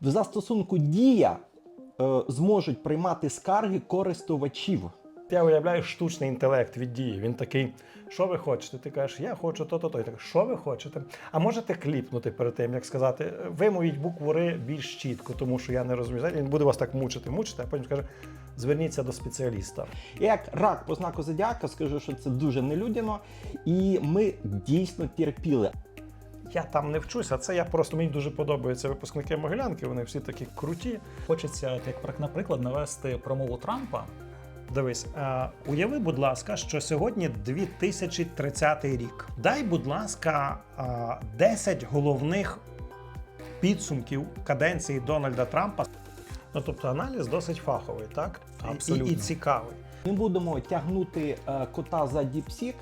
В застосунку Дія е, зможуть приймати скарги користувачів. Я уявляю штучний інтелект від дії. Він такий, що ви хочете? Ти кажеш, я хочу то-то, то. І так, що ви хочете? А можете кліпнути перед тим, як сказати, вимовіть букву Р більш чітко, тому що я не розумію. Знаєте, Він буде вас так мучити, мучити, а потім скаже, зверніться до спеціаліста. Як рак по знаку зодіака, скажу, що це дуже нелюдяно, і ми дійсно терпіли. Я там не вчуся, це я просто мені дуже подобаються випускники Могилянки. Вони всі такі круті. Хочеться, як наприклад, навести промову Трампа. Дивись, е, уяви, будь ласка, що сьогодні 2030 рік. Дай, будь ласка, е, 10 головних підсумків каденції Дональда Трампа. Ну тобто аналіз досить фаховий, так? І- Абсолютно. І, і цікавий. Ми будемо тягнути е, кота за діпсік.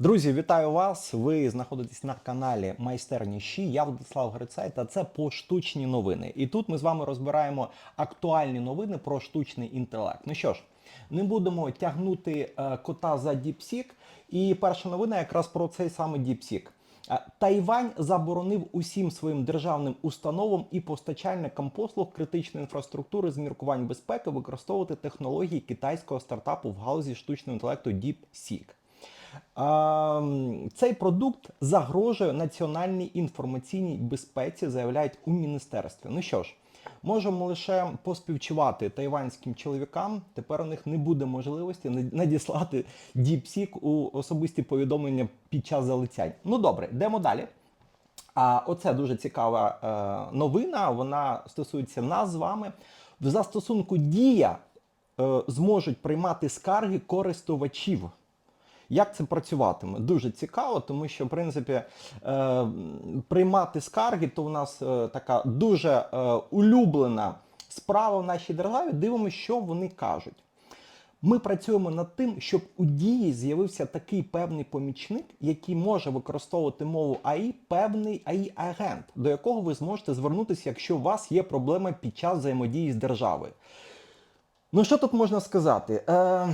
Друзі, вітаю вас! Ви знаходитесь на каналі Майстерні Щі. Я Владислав Грицай, та це поштучні новини. І тут ми з вами розбираємо актуальні новини про штучний інтелект. Ну що ж, не будемо тягнути е, кота за діпсік. І перша новина якраз про цей самий діпсік. Е, Тайвань заборонив усім своїм державним установам і постачальникам послуг критичної інфраструктури з міркувань безпеки використовувати технології китайського стартапу в галузі штучного інтелекту DeepSeek. Цей продукт загрожує національній інформаційній безпеці, заявляють у міністерстві. Ну що ж, можемо лише поспівчувати тайванським чоловікам. Тепер у них не буде можливості над- надіслати DeepSeek у особисті повідомлення під час залицянь. Ну добре, йдемо далі. А оце дуже цікава е, новина. Вона стосується нас з вами. В застосунку Дія е, зможуть приймати скарги користувачів. Як це працюватиме? Дуже цікаво, тому що, в принципі, е, приймати скарги то у нас е, така дуже е, улюблена справа в нашій державі. Дивимося, що вони кажуть. Ми працюємо над тим, щоб у дії з'явився такий певний помічник, який може використовувати мову АІ, певний АІ-агент, до якого ви зможете звернутися, якщо у вас є проблема під час взаємодії з державою. Ну, що тут можна сказати? Е,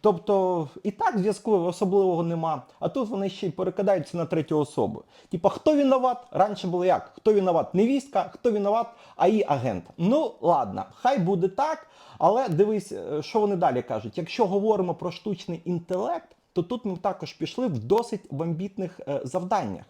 тобто, і так зв'язку особливого нема, а тут вони ще й перекидаються на третю особу. Типа, хто виноват? Раніше було як? Хто виноват? Невістка, хто виноват? АІ агент. Ну, ладно, хай буде так, але дивись, е, що вони далі кажуть. Якщо говоримо про штучний інтелект, то тут ми також пішли в досить в амбітних е, завданнях.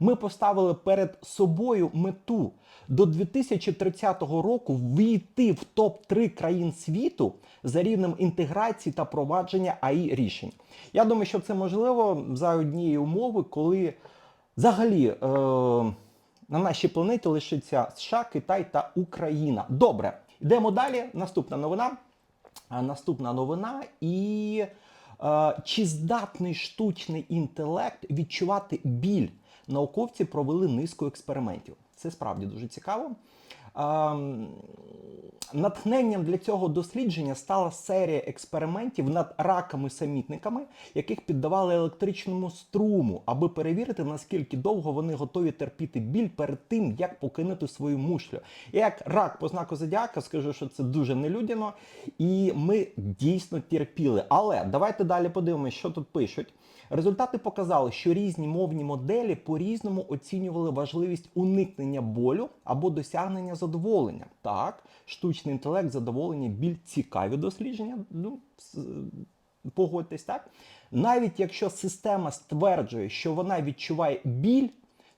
Ми поставили перед собою мету до 2030 року війти в топ-3 країн світу за рівнем інтеграції та провадження АІ рішень. Я думаю, що це можливо за однієї умови, коли взагалі е, на нашій планеті лишиться США, Китай та Україна. Добре, йдемо далі. Наступна новина. Наступна новина і е, чи здатний штучний інтелект відчувати біль? Науковці провели низку експериментів. Це справді дуже цікаво. Ем, Натхненням для цього дослідження стала серія експериментів над раками-самітниками, яких піддавали електричному струму, аби перевірити, наскільки довго вони готові терпіти біль перед тим, як покинути свою мушлю. Як рак по знаку зодіака скажу, що це дуже нелюдяно, і ми дійсно терпіли. Але давайте далі подивимося, що тут пишуть. Результати показали, що різні мовні моделі по-різному оцінювали важливість уникнення болю або досягнення задоволення. Так, штучний інтелект, задоволення, біль цікаві дослідження. Ну, погодьтесь, так? Навіть якщо система стверджує, що вона відчуває біль,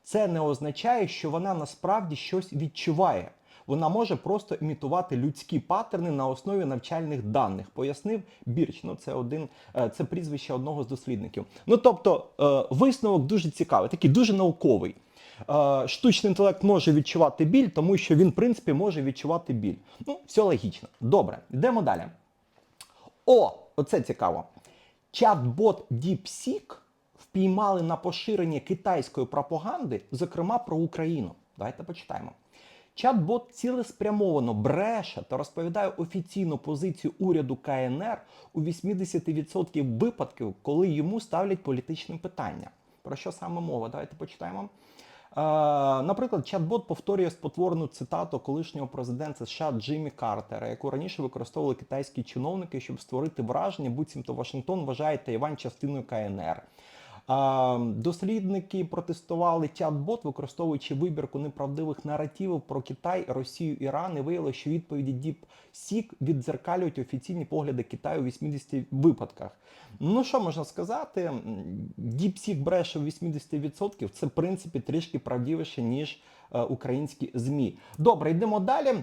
це не означає, що вона насправді щось відчуває. Вона може просто імітувати людські паттерни на основі навчальних даних, пояснив Бірч. Ну, це один е, це прізвище одного з дослідників. Ну тобто, е, висновок дуже цікавий, такий дуже науковий. Е, Штучний інтелект може відчувати біль, тому що він, в принципі, може відчувати біль. Ну, все логічно. Добре, йдемо далі. О, оце цікаво. Чат-бот DeepSeek впіймали на поширення китайської пропаганди, зокрема про Україну. Давайте почитаємо. Чат-бот цілеспрямовано бреше та розповідає офіційну позицію уряду КНР у 80% випадків, коли йому ставлять політичні питання. Про що саме мова? Давайте почитаємо. Е, наприклад, чат-бот повторює спотворену цитату колишнього президента США Джиммі Картера, яку раніше використовували китайські чиновники, щоб створити враження, буцімто Вашингтон вважає Тайвань частиною КНР. Дослідники протестували чат-бот, використовуючи вибірку неправдивих наративів про Китай, Росію, Іран, і виявилося, що відповіді DeepSeek віддзеркалюють офіційні погляди Китаю у 80 випадках. Ну що можна сказати? М, DeepSeek бреше в 80%. Це в принципі трішки правдивіше, ніж е, українські ЗМІ. Добре, йдемо далі.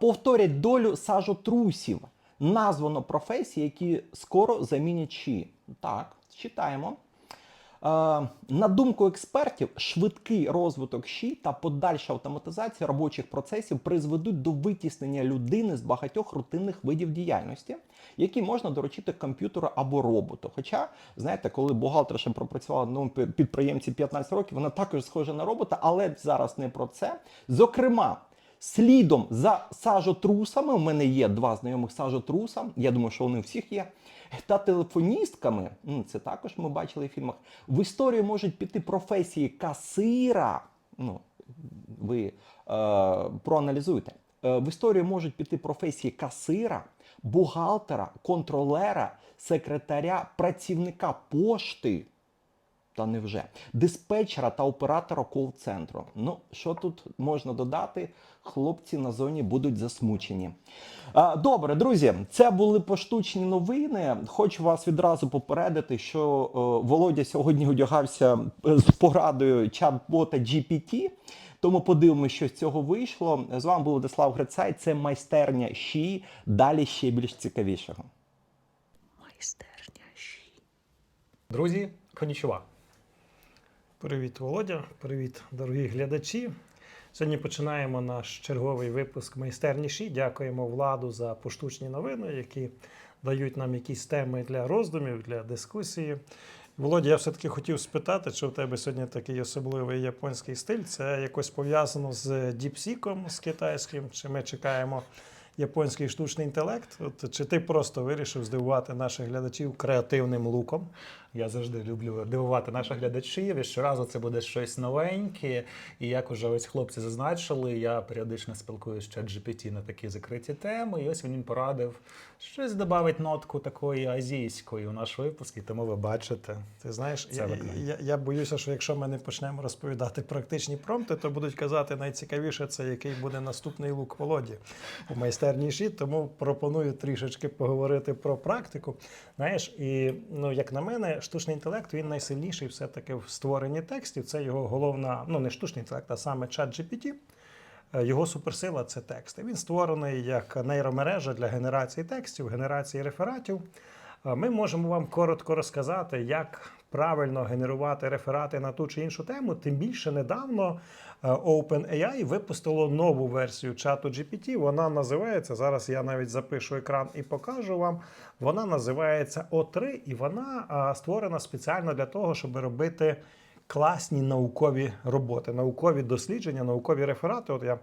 Повторять долю сажотрусів. Названо професії, які скоро замінять ЧІ. Так, читаємо. Е, На думку експертів, швидкий розвиток ЩІ та подальша автоматизація робочих процесів призведуть до витіснення людини з багатьох рутинних видів діяльності, які можна доручити комп'ютеру або роботу. Хоча, знаєте, коли бухгалтерша пропрацювала на одному підприємці 15 років, вона також схожа на робота, але зараз не про це. Зокрема, Слідом за сажотрусами, у мене є два знайомих сажотруса, я думаю, що вони у всіх є. Та телефоністками, це також ми бачили в фільмах. В історію можуть піти професії касира. Ну, ви е, проаналізуєте. Е, в історію можуть піти професії касира, бухгалтера, контролера, секретаря, працівника пошти. Та невже диспетчера та оператора кол-центру. Ну що тут можна додати? Хлопці на зоні будуть засмучені. Добре, друзі, це були поштучні новини. Хочу вас відразу попередити, що е, Володя сьогодні одягався е, з порадою чат-бота GPT. Тому подивимося, що з цього вийшло. З вами був Владислав Грицай. Це майстерня ЩІ. Далі ще більш цікавішого. Майстерня щі. Друзі, конічува. Привіт, Володя. Привіт, дорогі глядачі. Сьогодні починаємо наш черговий випуск майстерні ШІ. Дякуємо владу за поштучні новини, які дають нам якісь теми для роздумів, для дискусії. Володя, я все-таки хотів спитати, чи у тебе сьогодні такий особливий японський стиль. Це якось пов'язано з діпсіком, з китайським, чи ми чекаємо японський штучний інтелект? От, чи ти просто вирішив здивувати наших глядачів креативним луком? Я завжди люблю дивувати наших глядачів. І щоразу це буде щось новеньке. І як уже ось хлопці зазначили, я періодично спілкуюся з GPT на такі закриті теми. І ось він порадив щось додати нотку такої азійської у наш випуск. І тому ви бачите. Ти знаєш, Це я, я, я боюся, що якщо ми не почнемо розповідати практичні промпти, то будуть казати найцікавіше це який буде наступний лук Володі у майстерні шіт. Тому пропоную трішечки поговорити про практику. Знаєш, і ну як на мене, штучний інтелект він найсильніший все-таки в створенні текстів. Це його головна, ну не штучний інтелект, а саме чат GPT. Е, Його суперсила це тексти. Він створений як нейромережа для генерації текстів, генерації рефератів. Е, Ми можемо вам коротко розказати, як правильно генерувати реферати на ту чи іншу тему. Тим більше недавно е, OpenAI випустило нову версію чату GPT. Вона називається зараз. Я навіть запишу екран і покажу вам. Вона називається O3, і вона створена спеціально для того, щоб робити класні наукові роботи, наукові дослідження, наукові реферати. От я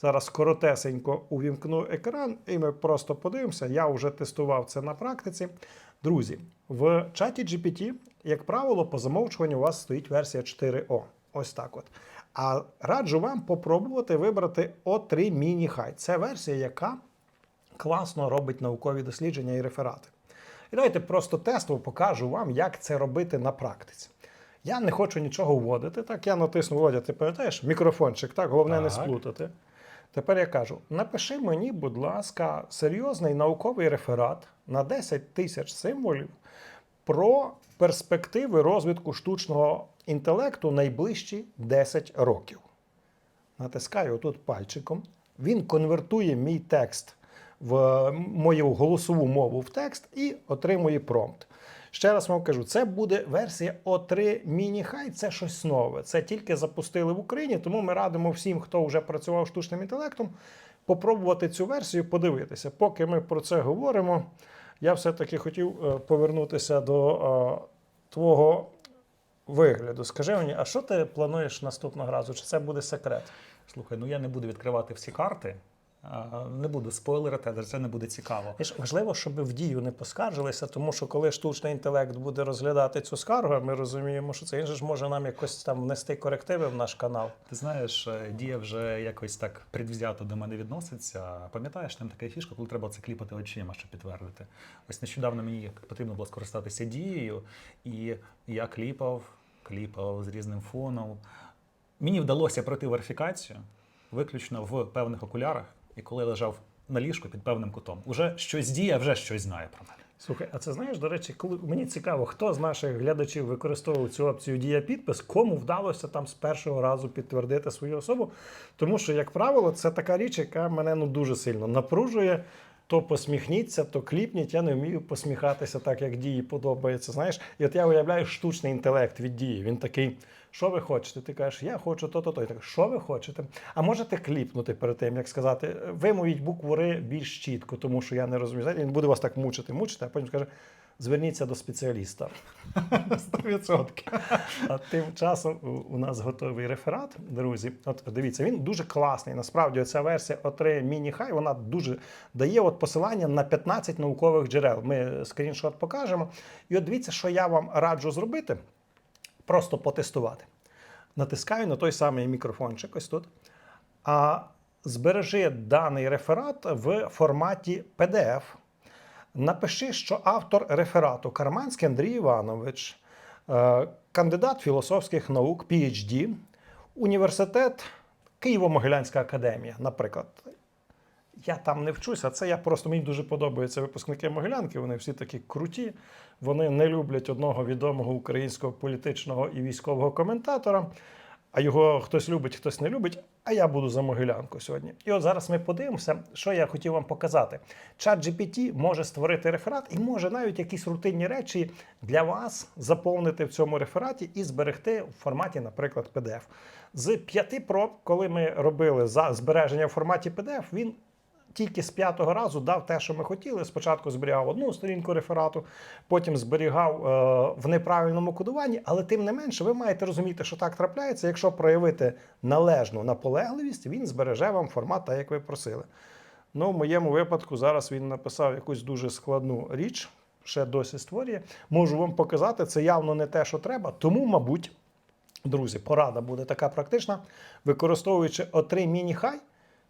зараз коротесенько увімкну екран, і ми просто подивимося. Я вже тестував це на практиці. Друзі, в чаті GPT, як правило, по замовчуванню у вас стоїть версія 4O. Ось так от. А раджу вам попробувати вибрати O3 Mini High. Це версія, яка класно робить наукові дослідження і реферати. І давайте просто тестово покажу вам, як це робити на практиці. Я не хочу нічого вводити. Так, я натисну, Володя, ти пам'ятаєш? Мікрофончик, так, головне не сплутати. Тепер я кажу: напиши мені, будь ласка, серйозний науковий реферат на 10 тисяч символів про перспективи розвитку штучного інтелекту найближчі 10 років. Натискаю тут пальчиком. Він конвертує мій текст в мою голосову мову в текст і отримує промпт. Ще раз вам кажу, це буде версія O3 Mini High, це щось нове. Це тільки запустили в Україні, тому ми радимо всім, хто вже працював штучним інтелектом, попробувати цю версію, подивитися. Поки ми про це говоримо, я все-таки хотів е, повернутися до е, твого вигляду. Скажи мені, а що ти плануєш наступного разу? Чи це буде секрет? Слухай, ну я не буду відкривати всі карти. Не буду спойлерити, але це не буде цікаво. І ж важливо, щоб в дію не поскаржилися, тому що коли штучний інтелект буде розглядати цю скаргу, ми розуміємо, що це він ж може нам якось там внести корективи в наш канал. Ти знаєш, е, дія вже якось так предвзято до мене відноситься. Пам'ятаєш, там така фішка, коли треба це кліпати очима, щоб підтвердити. Ось нещодавно мені потрібно було скористатися дією, і я кліпав, кліпав з різним фоном. Мені вдалося пройти верифікацію виключно в певних окулярах, і коли я лежав на ліжку під певним кутом. Уже щось діє, вже щось знає про мене. Слухай, а це знаєш, до речі, коли мені цікаво, хто з наших глядачів використовував цю опцію дія підпис, кому вдалося там з першого разу підтвердити свою особу. Тому що, як правило, це така річ, яка мене ну дуже сильно напружує. То посміхніться, то кліпніть. Я не вмію посміхатися так, як дії подобається. Знаєш, і от я уявляю штучний інтелект від дії. Він такий. Що ви хочете? Ти кажеш, я хочу то-то, то. Так, що ви хочете? А можете кліпнути перед тим, як сказати, вимовіть букву Р більш чітко, тому що я не розумію. Знаєте, він буде вас так мучити, мучити, а потім скаже: зверніться до спеціаліста. 100%. А тим часом у- нас готовий реферат, друзі. От дивіться, він дуже класний. Насправді, ця версія O3 Mini High, вона дуже дає от посилання на 15 наукових джерел. Ми скріншот покажемо. І от дивіться, що я вам раджу зробити. Просто потестувати. Натискаю на той самий мікрофончик, ось тут. А збережи даний реферат в форматі PDF. Напиши, що автор реферату Карманський Андрій Іванович, е, кандидат філософських наук, PhD, університет Києво-Могилянська академія, наприклад. Я там не вчуся, це я просто мені дуже подобаються випускники Могилянки. Вони всі такі круті. Вони не люблять одного відомого українського політичного і військового коментатора. А його хтось любить, хтось не любить. А я буду за Могилянку сьогодні. І от зараз ми подивимося, що я хотів вам показати. Чат GPT може створити реферат і може навіть якісь рутинні речі для вас заповнити в цьому рефераті і зберегти в форматі, наприклад, PDF. З п'яти проб, коли ми робили за збереження в форматі PDF, він тільки з п'ятого разу дав те, що ми хотіли. Спочатку зберігав одну сторінку реферату, потім зберігав е, в неправильному кодуванні, але тим не менше, ви маєте розуміти, що так трапляється. Якщо проявити належну наполегливість, він збереже вам формат, так як ви просили. Ну, в моєму випадку зараз він написав якусь дуже складну річ, ще досі створює. Можу вам показати, це явно не те, що треба, тому, мабуть. Друзі, порада буде така практична. Використовуючи O3 Mini High,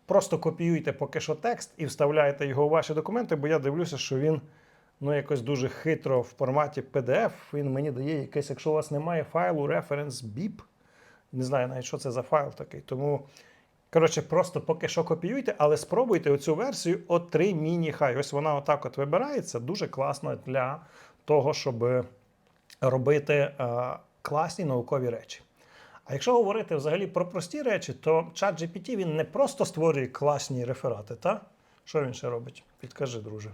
просто копіюйте поки що текст і вставляєте його у ваші документи, бо я дивлюся, що він ну, якось дуже хитро в форматі PDF. Він мені дає якесь, якщо у вас немає файлу reference BIP, не знаю навіть, що це за файл такий. Тому, коротше, просто поки що копіюйте, але спробуйте оцю версію O3 Mini High. Ось вона отак от вибирається. Дуже класно для того, щоб робити е, класні наукові речі. А якщо говорити взагалі про прості речі, то чат GPT він не просто створює класні реферати, та? Що він ще робить? Підкажи, друже.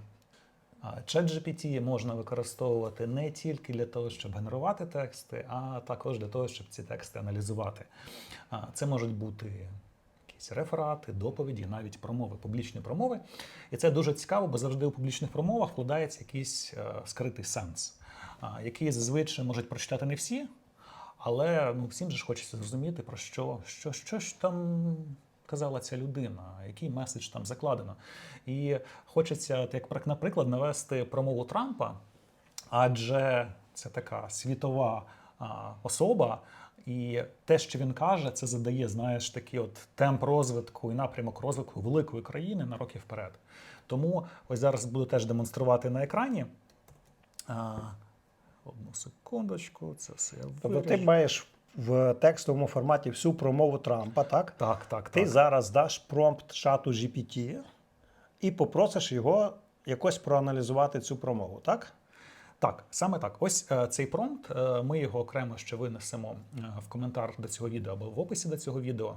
ChatGPT можна використовувати не тільки для того, щоб генерувати тексти, а також для того, щоб ці тексти аналізувати. Це можуть бути якісь реферати, доповіді, навіть промови, публічні промови. І це дуже цікаво, бо завжди у публічних промовах вкладається якийсь е, скритий сенс, який зазвичай можуть прочитати не всі, але ну, всім же ж хочеться зрозуміти, про що, що, що ж там казала ця людина, який меседж там закладено. І хочеться, як наприклад, навести промову Трампа, адже це така світова а, особа. І те, що він каже, це задає, знаєш, такий от темп розвитку і напрямок розвитку великої країни на роки вперед. Тому ось зараз буду теж демонструвати на екрані. А, одну секундочку, це все я Тобто ти маєш в текстовому форматі всю промову Трампа, так? Так, так, Ти так. зараз даш промпт чату GPT і попросиш його якось проаналізувати цю промову, так? Так, саме так. Ось е, цей промпт. е, ми його окремо ще винесемо е, в коментар до цього відео або в описі до цього відео.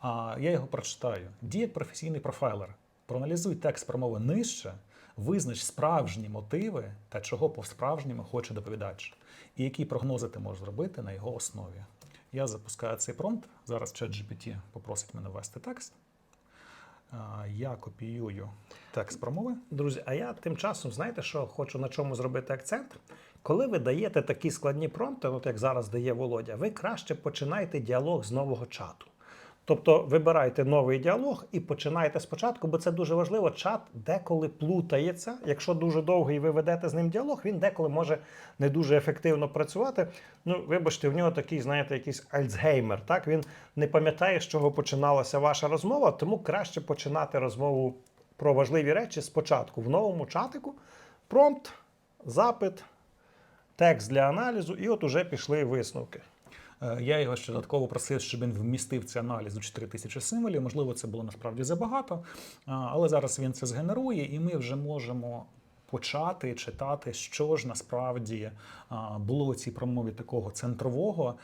А я його прочитаю. Дій як професійний профайлер. Проаналізуй текст промови нижче, визнач справжні мотиви та чого по-справжньому хоче доповідач, і які прогнози ти можеш зробити на його основі. Я запускаю цей промпт. Зараз ChatGPT попросить мене ввести текст. Я копіюю текст промови. Друзі, а я тим часом, знаєте, що хочу на чому зробити акцент? Коли ви даєте такі складні промпти, от як зараз дає Володя, ви краще починайте діалог з нового чату. Тобто вибирайте новий діалог і починайте спочатку, бо це дуже важливо. Чат деколи плутається. Якщо дуже довгий ви ведете з ним діалог, він деколи може не дуже ефективно працювати. Ну, вибачте, в нього такий, знаєте, якийсь альцгеймер. Так він не пам'ятає, з чого починалася ваша розмова, тому краще починати розмову про важливі речі спочатку в новому чатику. Промпт, запит, текст для аналізу, і от уже пішли висновки. Е, Я його ще додатково просив, щоб він вмістив цей аналіз у 4000 символів. Можливо, це було насправді забагато, але зараз він це згенерує, і ми вже можемо почати читати, що ж насправді а, було у цій промові такого центрового,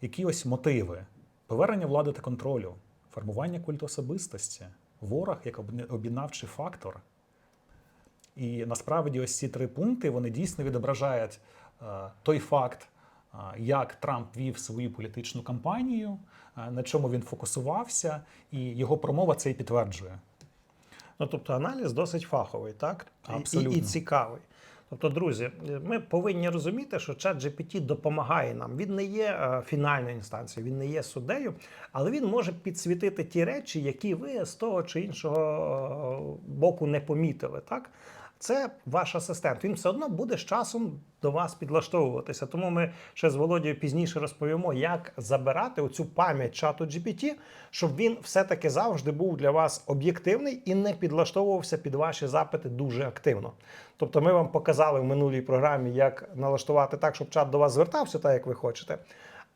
які ось мотиви повернення влади та контролю, формування культу особистості, ворог як об'єднавчий фактор. І насправді ось ці три пункти вони дійсно відображають е, той факт, е, як Трамп вів свою політичну кампанію, на чому він фокусувався, і його промова це і підтверджує. Ну, тобто аналіз досить фаховий, так? І- І, і цікавий. Тобто, друзі, ми повинні розуміти, що чат GPT допомагає нам. Він не є е, фінальною інстанцією, він не є суддею, але він може підсвітити ті речі, які ви з того чи іншого е, боку не помітили. Так? Це ваш асистент. Він все одно буде з часом до вас підлаштовуватися. Тому ми ще з Володією пізніше розповімо, як забирати оцю пам'ять чату GPT, щоб він все-таки завжди був для вас об'єктивний і не підлаштовувався під ваші запити дуже активно. Тобто, ми вам показали в минулій програмі, як налаштувати так, щоб чат до вас звертався, так як ви хочете.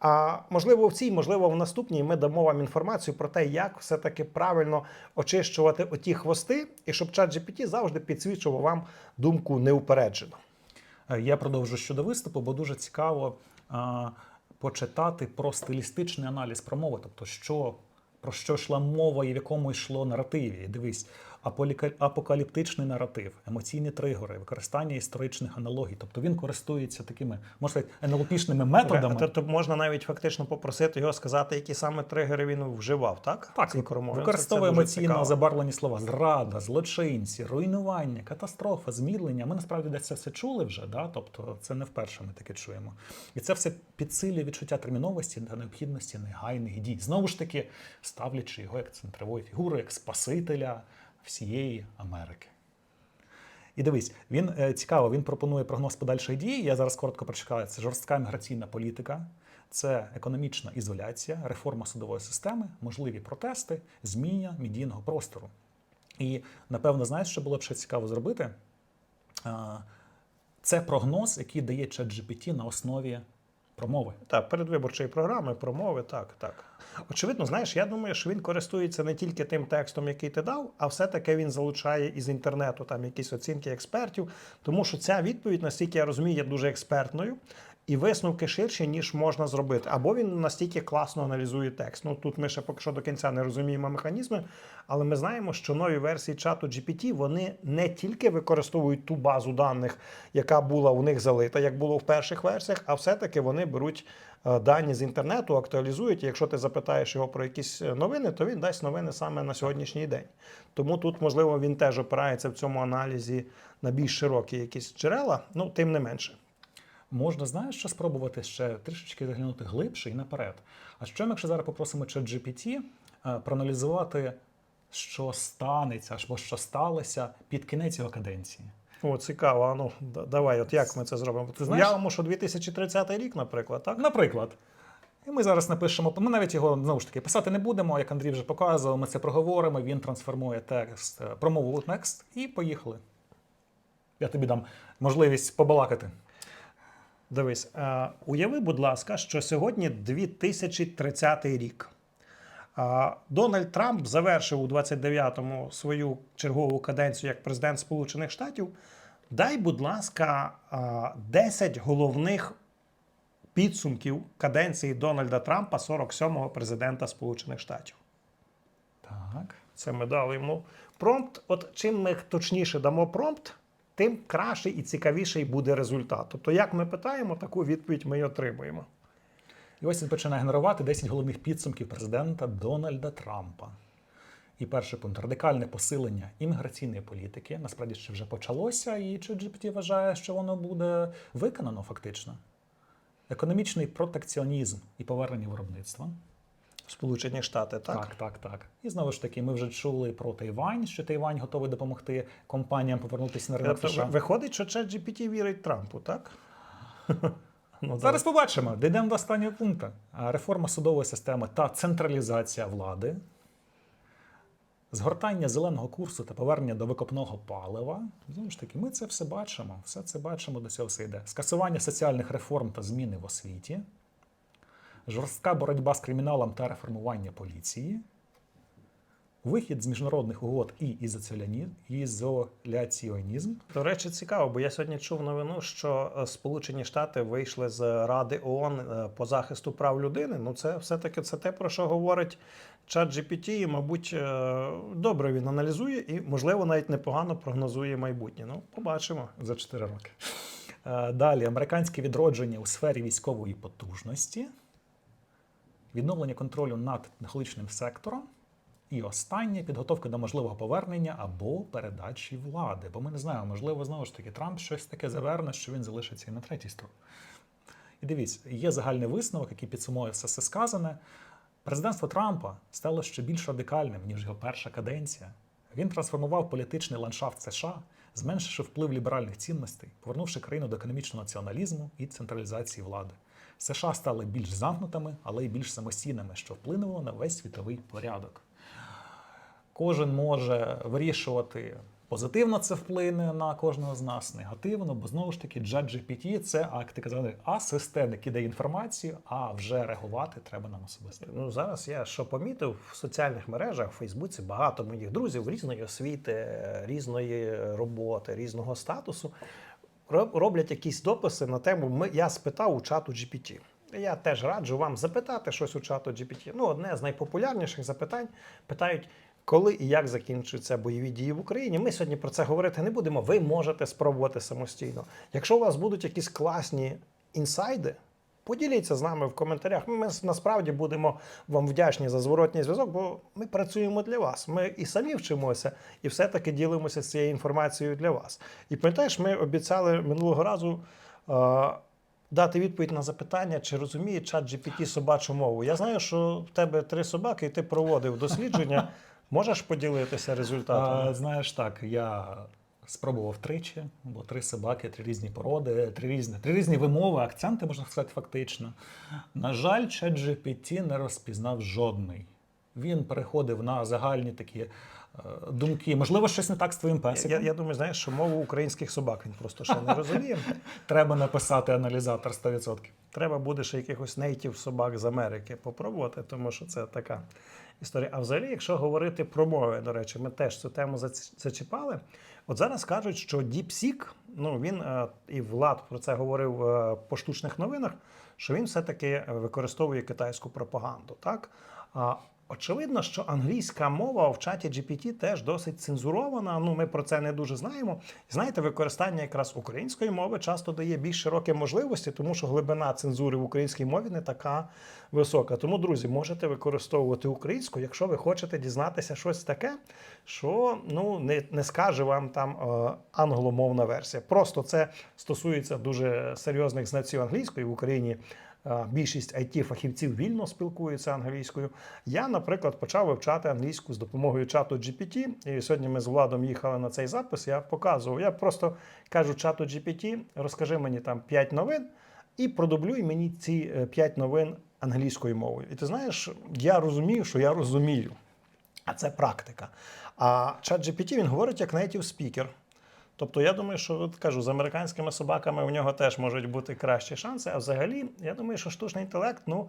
А можливо, в цій, можливо, в наступній ми дамо вам інформацію про те, як все-таки правильно очищувати оті хвости, і щоб чат завжди підсвічував вам думку неупереджено. Е, Я продовжу щодо виступу, бо дуже цікаво е, почитати про стилістичний аналіз промови, тобто що, про що йшла мова і в якому йшло наративі. Дивись, апокаліптичний наратив, емоційні тригори, використання історичних аналогій. Тобто він користується такими, можна сказати, методами. Тобто можна навіть фактично попросити його сказати, які саме тригери він вживав, так? Так, використовує емоційно забарвлені слова: зрада, злочинці, руйнування, катастрофа, змідлення. Ми насправді десь це все чули вже, да? тобто це не вперше ми таке чуємо. І це все підсилює відчуття терміновості та необхідності негайних дій. Знову ж таки, ставлячи його як центрової фігури, як спасителя всієї Америки. І дивись, він е, цікаво, він пропонує прогноз подальших дій. Я зараз коротко прочекаю. Це жорстка міграційна політика, це економічна ізоляція, реформа судової системи, можливі протести, змінення медійного простору. І напевно, знаєш, що було б ще цікаво зробити? Це прогноз, який дає ChatGPT на основі промови. Так, передвиборчої програми, промови, так, так. Очевидно, знаєш, я думаю, що він користується не тільки тим текстом, який ти дав, а все-таки він залучає із інтернету там якісь оцінки експертів, тому що ця відповідь, наскільки я розумію, є дуже експертною. І висновки ширші, ніж можна зробити. Або він настільки класно аналізує текст. Ну тут ми ще поки що до кінця не розуміємо механізми, але ми знаємо, що нові версії чату GPT вони не тільки використовують ту базу даних, яка була у них залита, як було в перших версіях, а все-таки вони беруть е, дані з інтернету, актуалізують. І якщо ти запитаєш його про якісь е, новини, то він дасть новини саме на сьогоднішній день. Тому тут, можливо, він теж опирається в цьому аналізі на більш широкі якісь джерела, ну тим не менше. Можна, знаєш, що спробувати ще трішечки заглянути глибше і наперед. А що, якщо зараз попросимо ChatGPT е, проаналізувати, що станеться, або що сталося під кінець його каденції? О, цікаво. А ну давай, от як ми це зробимо? Ти знаєш- Уявимо, що 2030 рік, наприклад, так? Наприклад. І ми зараз напишемо, ми навіть його знову ж таки писати не будемо, як Андрій вже показував, ми це проговоримо, він трансформує текст, е, промову у текст і поїхали. Я тобі дам можливість побалакати. Дивись, е, уяви, будь ласка, що сьогодні 2030 рік. Е, Дональд Трамп завершив у 29-му свою чергову каденцію як президент Сполучених Штатів. Дай, будь ласка, е, 10 головних підсумків каденції Дональда Трампа, 47-го президента Сполучених Штатів. Так. Це ми дали йому промпт. От чим ми точніше дамо промпт, тим кращий і цікавіший буде результат. Тобто, як ми питаємо, таку відповідь ми й отримуємо. І ось він починає генерувати 10 головних підсумків президента Дональда Трампа. І перший пункт радикальне посилення імміграційної політики. Насправді ще вже почалося, і ChatGPT вважає, що воно буде виконано фактично. Економічний протекціонізм і повернення виробництва. Сполучені Штати, так? Так, так, так. І знову ж таки, ми вже чули про Тайвань, що Тайвань готовий допомогти компаніям повернутися на ринок Тобто, США. виходить, що ChatGPT вірить Трампу, так? ну, Зараз побачимо. Дійдемо до останнього пункту. Реформа судової системи та централізація влади, згортання зеленого курсу та повернення до викопного палива. Знову ж таки, ми це все бачимо. Все це бачимо, до цього все йде. Скасування соціальних реформ та зміни в освіті, жорстка боротьба з криміналом та реформування поліції, вихід з міжнародних угод і ізоляціонізм. До речі, цікаво, бо я сьогодні чув новину, що е, Сполучені Штати вийшли з Ради ООН е, по захисту прав людини. Ну, це все-таки це те, про що говорить ChatGPT, і, мабуть, е, добре він аналізує і, можливо, навіть непогано прогнозує майбутнє. Ну, побачимо. за 4 роки. Далі американське відродження у сфері військової потужності, відновлення контролю над технологічним сектором. І останнє підготовка до можливого повернення або передачі влади. Бо ми не знаємо, можливо, знову ж таки, Трамп щось таке заверне, що він залишиться і на третій строк. І дивіться, є загальний висновок, який підсумує все це сказане. Президентство Трампа стало ще більш радикальним, ніж його перша каденція. Він трансформував політичний ландшафт США, зменшивши вплив ліберальних цінностей, повернувши країну до економічного націоналізму і централізації влади. США стали більш замкнутими, але й більш самостійними, що вплинуло на весь світовий порядок. Кожен може вирішувати. Позитивно це вплине на кожного з нас, негативно, бо знову ж таки GPT – це, як ти казав, асистент, який дає інформацію, а вже реагувати треба нам особисто. Ну, зараз я що помітив в соціальних мережах, в Фейсбуці багато моїх друзів різної освіти, різної роботи, різного статусу роблять якісь дописи на тему «Ми- Я спитав у чату GPT. Я теж раджу вам запитати щось у чату GPT. Ну, одне з найпопулярніших запитань питають. Коли і як закінчуються бойові дії в Україні? Ми сьогодні про це говорити не будемо. Ви можете спробувати самостійно. Якщо у вас будуть якісь класні інсайди, Поділіться з нами в коментарях. Ми насправді будемо вам вдячні за зворотній зв'язок, бо ми працюємо для вас. Ми і самі вчимося, і все-таки ділимося з цією інформацією для вас. І пам'ятаєш, ми обіцяли минулого разу е, дати відповідь на запитання, чи розуміє чат GPT собачу мову. Я знаю, що в тебе три собаки, і ти проводив дослідження. Можеш поділитися результатами? А, знаєш так, я спробував тричі, бо три собаки, три різні породи, три різні, три різні вимови, акценти, можна сказати, фактично. На жаль, ChatGPT не розпізнав жодний. Він переходив на загальні такі е, думки. Можливо, щось не так з твоїм песиком. Я, я думаю, знаєш, що мову українських собак він просто ще не розуміє. Треба написати аналізатор 100%. Треба буде ще якихось нейтів собак з Америки попробувати, тому що це така історія. А взагалі, якщо говорити про мови, до речі, ми теж цю тему зачіпали. От зараз кажуть, що DeepSeek, ну він е, і Влад про це говорив е, по штучних новинах, що він все-таки використовує китайську пропаганду. Так? Очевидно, що англійська мова в чаті GPT теж досить цензурована. Ну, ми про це не дуже знаємо. Знаєте, використання якраз української мови часто дає більш широкі можливості, тому що глибина цензури в українській мові не така висока. Тому, друзі, можете використовувати українську, якщо ви хочете дізнатися щось таке, що ну не, не скаже вам там е, англомовна версія. Просто це стосується дуже серйозних знавців англійської в Україні. Е, Більшість it фахівців вільно спілкуються англійською. Я, наприклад, почав вивчати англійську з допомогою чату GPT. І сьогодні ми з Владом їхали на цей запис. Я показував. Я просто кажу чату GPT, розкажи мені там 5 новин і продублюй мені ці 5 новин англійською мовою. І ти знаєш, я розумію, що я розумію. А це практика. А чат GPT він говорить як native speaker. Тобто, я думаю, що от кажу, з американськими собаками у нього теж можуть бути кращі шанси. А взагалі, я думаю, що штучний інтелект, ну,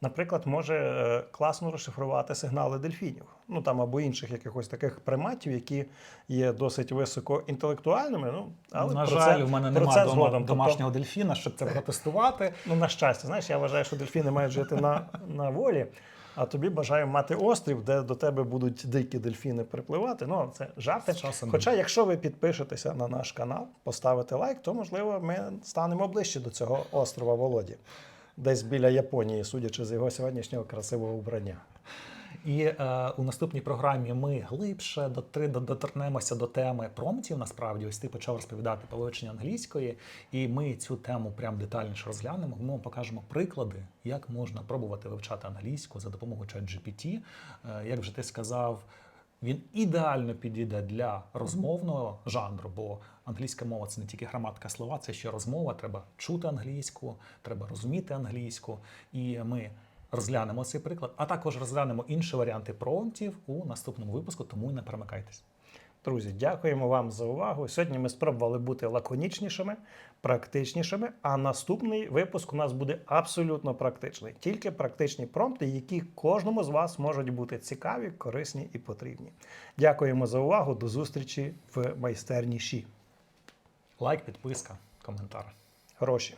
наприклад, може е, класно розшифрувати сигнали дельфінів. Ну там або інших якихось таких приматів, які є досить високоінтелектуальними. Ну, але на про жаль, це, у мене про немає дома. Тобто, домашнього дельфіна, щоб це протестувати. Ну, на щастя, знаєш, я вважаю, що дельфіни мають жити на, на волі. А тобі бажаю мати острів, де до тебе будуть дикі дельфіни припливати. Ну, це жарти. Часом Хоча, якщо ви підпишетеся на наш канал, поставите лайк, то можливо ми станемо ближче до цього острова Володі, десь біля Японії, судячи з його сьогоднішнього красивого вбрання. І е, у наступній програмі ми глибше дотри, до- теми промптів. Насправді, ось ти почав розповідати про вивчення англійської, і ми цю тему прям детальніше розглянемо. Ми вам покажемо приклади, як можна пробувати вивчати англійську за допомогою ChatGPT. Е, як вже ти сказав, він ідеально підійде для розмовного жанру, бо англійська мова це не тільки граматика слова, це ще розмова. Треба чути англійську, треба розуміти англійську. І ми розглянемо цей приклад, а також розглянемо інші варіанти промптів у наступному випуску, тому і не перемикайтесь. Друзі, дякуємо вам за увагу. Сьогодні ми спробували бути лаконічнішими, практичнішими. А наступний випуск у нас буде абсолютно практичний. Тільки практичні промпти, які кожному з вас можуть бути цікаві, корисні і потрібні. Дякуємо за увагу. До зустрічі в майстерні Ші. Лайк, підписка, коментар. Гроші.